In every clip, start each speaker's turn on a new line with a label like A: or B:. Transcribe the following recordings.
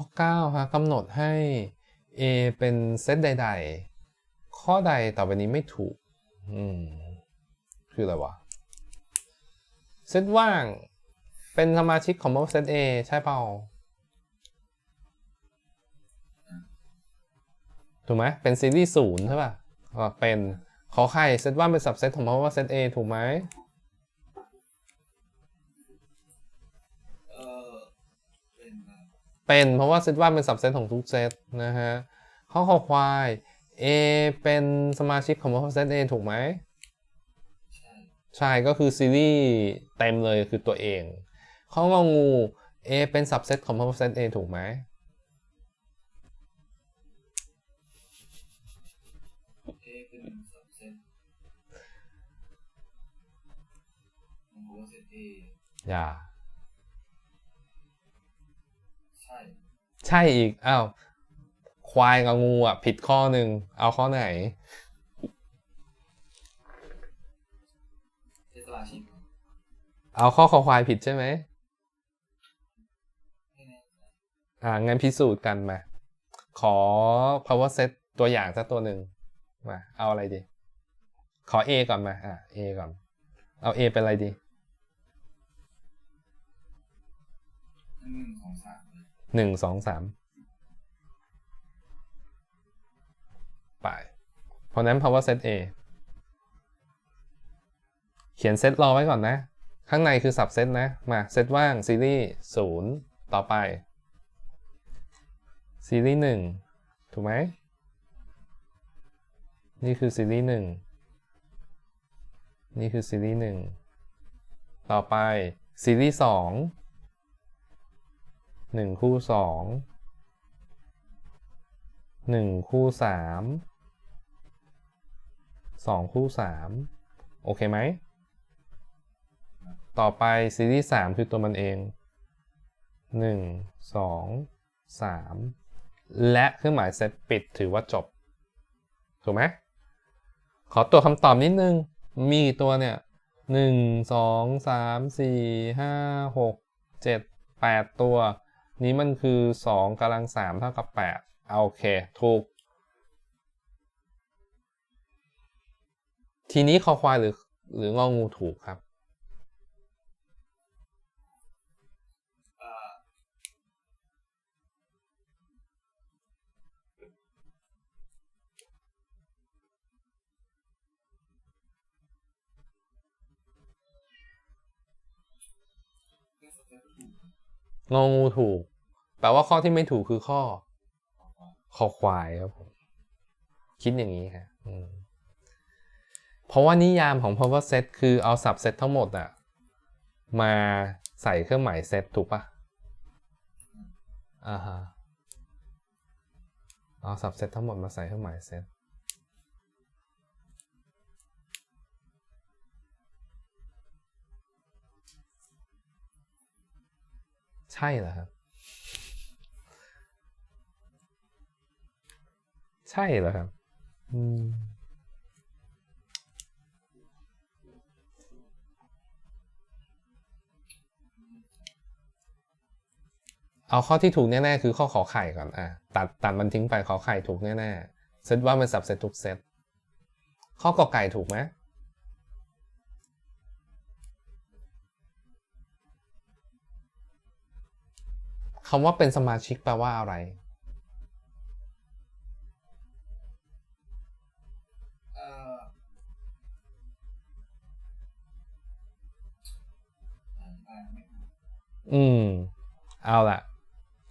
A: ข้อ9ฮะกำหนดให้ A เป็นเซตใด ๆ ข้อใดต่อไปนี้ไม่ถูก อืม คืออะไรวะ เซตว่างเป็นสมาชิกของเซต A ใช่เปล่า ถูกไหม เป็นซีรีส์ศูนย์ใช่ป่ะ เป็น ขอไข่เซตว่างเป็นสับเซตของเซต A ถูกไหม
B: เป็น
A: เพราะว่าเซตว่างเป็นสับเซตของทุกเซตนะฮะข้อขอควาย A เป็นสมาชิกของเซต A ถูกไหม
B: ใช่
A: ใช่ก็คือซีรีส์เต็มเลยคือตัวเอง ข้ององู A เป็นสับเซตของ percent A ถูกไหม
B: เใช่
A: ใช่อีกอ้าวควายกับงูอะ ผิดข้อหนึ่งเอาข้อไหน
B: เซตสมาชิก
A: เอาข้อคอควายผิดใช่ไหม
B: ไม่แน่ใจ
A: อ่างั้นพิสูจน์กันมา ขอ power set ตัวอย่างสักตัวหนึ่งมา เอาอะไรดี ขอ A ก่อนมา อะ A ก่อน เอา A เป็นอะไรดี
B: หนึ่งสองสามเลย
A: หนึ่งสองสามไปเพราะนั้น power set A เขียนเซตรอไว้ก่อนนะ ข้างในคือ subset นะ มาเซตว่างซีรีส์ศูนย์ต่อไป ซีรีส์หนึ่งถูกไหม นี่คือซีรีส์หนึ่งนี่คือซีรีส์หนึ่งต่อไปซีรีส์สอง หนึ่งคู่สองหนึ่งคู่สามสองคู่สามโอเคไหม ต่อไปซีรีส์3คือตัวมันเอง1 2 3และเครื่องหมายเซตปิดถือว่าจบ ถูกไหมขอตัวคำตอบนิดนึง มีตัวเนี่ย1 2 3 4 5 6 7 8ตัว นี้มันคือ2กำลัง3เท่ากับ8เอาโอเค ถูก ทีนี้คอควายหรือหรืององูถูกครับ
B: อ่อเรื่อ งสับเซตถูก
A: งองูถูก แปลว่าข้อที่ไม่ถูกคือข้อคอควายครับผมคิดอย่างนี้ฮะอืมเพราะว่านิยามของ power set คือเอา subset ทั้งหมดอะมาใส่เครื่องหมายเซตถูกปะอ่าฮะเอา subset ทั้งหมดมาใส่เครื่องหมายเซต ใช่เหรอครับ ใช่เหรอครับ อืมเอาข้อที่ถูกแน่ๆคือข้อขอไข่ก่อนอะตัดตัดมันทิ้งไปขอไข่ถูกแน่ๆเซตว่ามันสับเซตทุกเซตข้อกอไก่ถูกไหม คำว่าเป็นสมาชิกแปลว่าอะไร
B: อ่ออธิบายไม่ถูก
A: อืม เอาละ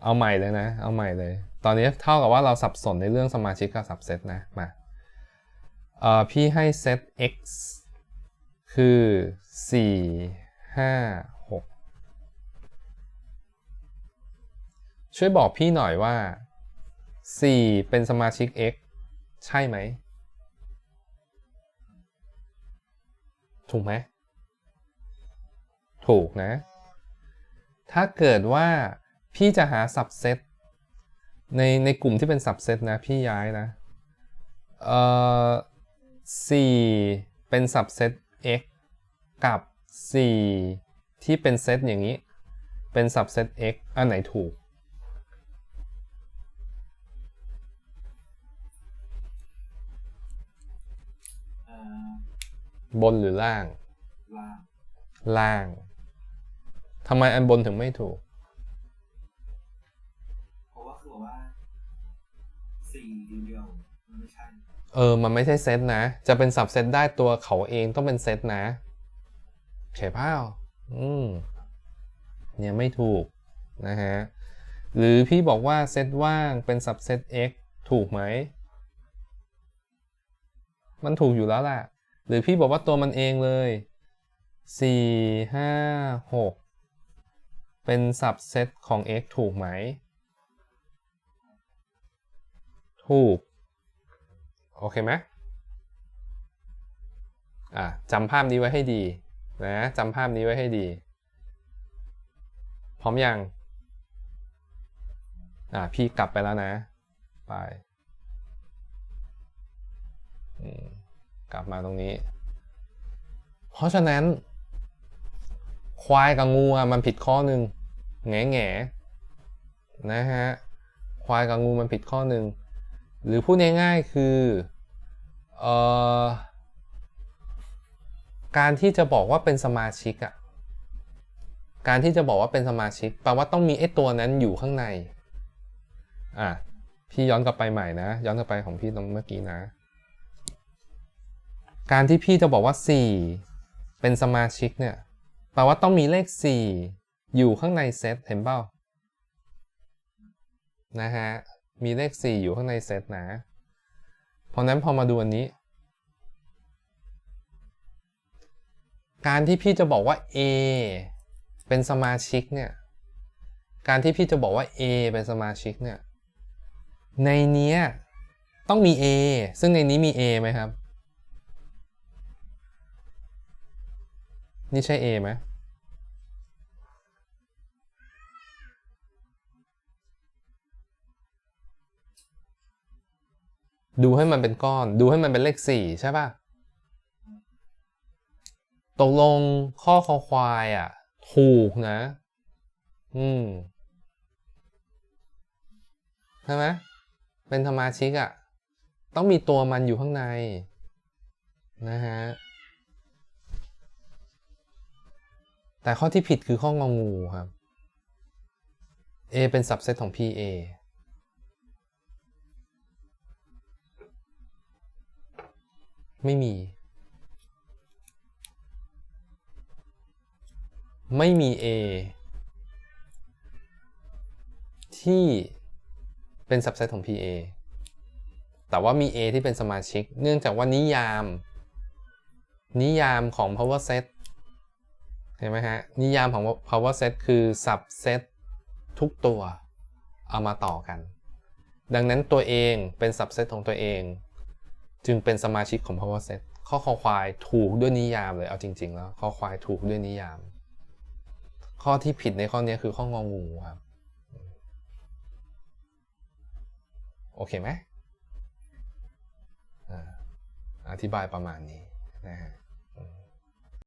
A: เอาใหม่เลยนะ เอาใหม่เลย ตอนนี้เท่ากับว่าเราสับสนในเรื่องสมาชิกกับสับเซตนะ มา เอ่อ พี่ให้เซต x คือ 4 5 ช่วยบอกพี่หน่อยว่า 4 เป็นสมาชิก x ใช่ไหม ถูกไหม ถูกนะ ถ้าเกิดว่าพี่จะหา subset ในในกลุ่มที่เป็น subset นะพี่ย้ายนะ เอ่อ4เป็น subset x กับ 4 ที่เป็นเซตอย่างนี้ เป็น subset x อันไหนถูก บนหรือล่าง
B: ล่าง
A: ล่างทำไมอันบนถึงไม่ถูก
B: เพราะว่าคือบอกว่าสี่เดียวๆมันไม่ใช่
A: เออ มันไม่ใช่เซตนะ จะเป็นสับเซตได้ตัวเขาเองต้องเป็นเซตนะเฉยเป้าอืม เนี่ยไม่ถูกนะฮะ หรือพี่บอกว่าเซตว่างเป็นสับเซต x ถูกไหม มันถูกอยู่แล้วล่ะ หรือพี่บอกว่าตัวมันเองเลย4 5 6เป็นสับเซตของ x ถูกไหม ถูก โอเคไหมอะจำภาพนี้ไว้ให้ดีนะจำภาพนี้ไว้ให้ดี พร้อมยังอะพี่กลับไปแล้วนะ ไป อืม กลับมาตรงนี้ เพราะฉะนั้น ควายกับงูอะมันผิดข้อหนึ่งแง่แง่นะฮะ ควายกับงูมันผิดข้อหนึ่ง หรือพูดง่ายๆคือเอ่อการที่จะบอกว่าเป็นสมาชิกอะการที่จะบอกว่าเป็นสมาชิกแปลว่าต้องมีไอ้ตัวนั้นอยู่ข้างใน อะ พี่ย้อนกลับไปใหม่นะ ย้อนกลับไปของพี่ตรงเมื่อกี้นะ การที่พี่จะบอกว่า 4 เป็นสมาชิกเนี่ยแปลว่าต้องมีเลข 4 อยู่ข้างในเซตเห็นเปล่านะฮะมีเลข 4 อยู่ข้างในเซตนะ เพราะนั้นพอมาดูอันนี้ การที่พี่จะบอกว่า A เป็นสมาชิกเนี่ยการที่พี่จะบอกว่า A เป็นสมาชิกเนี่ยในเนี้ยต้องมี A ซึ่งในนี้มี A ไหมครับ นี่ใช่ A ไหมดูให้มันเป็นก้อน ดูให้มันเป็นเลขสี่ใช่ป่ะ ตกลงข้อคอควายอะ ถูกนะ อืม ใช่ไหมเป็นสมาชิกอะ ต้องมีตัวมันอยู่ข้างใน นะฮะ แต่ข้อที่ผิดคือข้ององูครับ A เป็น subset ของ PA ไม่มี ไม่มี A ที่เป็น subset ของ PA แต่ว่ามี A ที่เป็นสมาชิก เนื่องจากว่านิยาม นิยามของ power set เห็นไหมฮะ นิยามของ power set คือ subset ทุกตัวเอามาต่อกัน ดังนั้นตัวเองเป็น subset ของตัวเอง จึงเป็นสมาชิกของ power set ข้อคอควายถูกด้วยนิยามเลยเอาจริง ๆ แล้วข้อควายถูกด้วยนิยาม ข้อที่ผิดในข้อนี้คือข้ององูครับโอเคไหมอธิบายประมาณนี้นะฮะ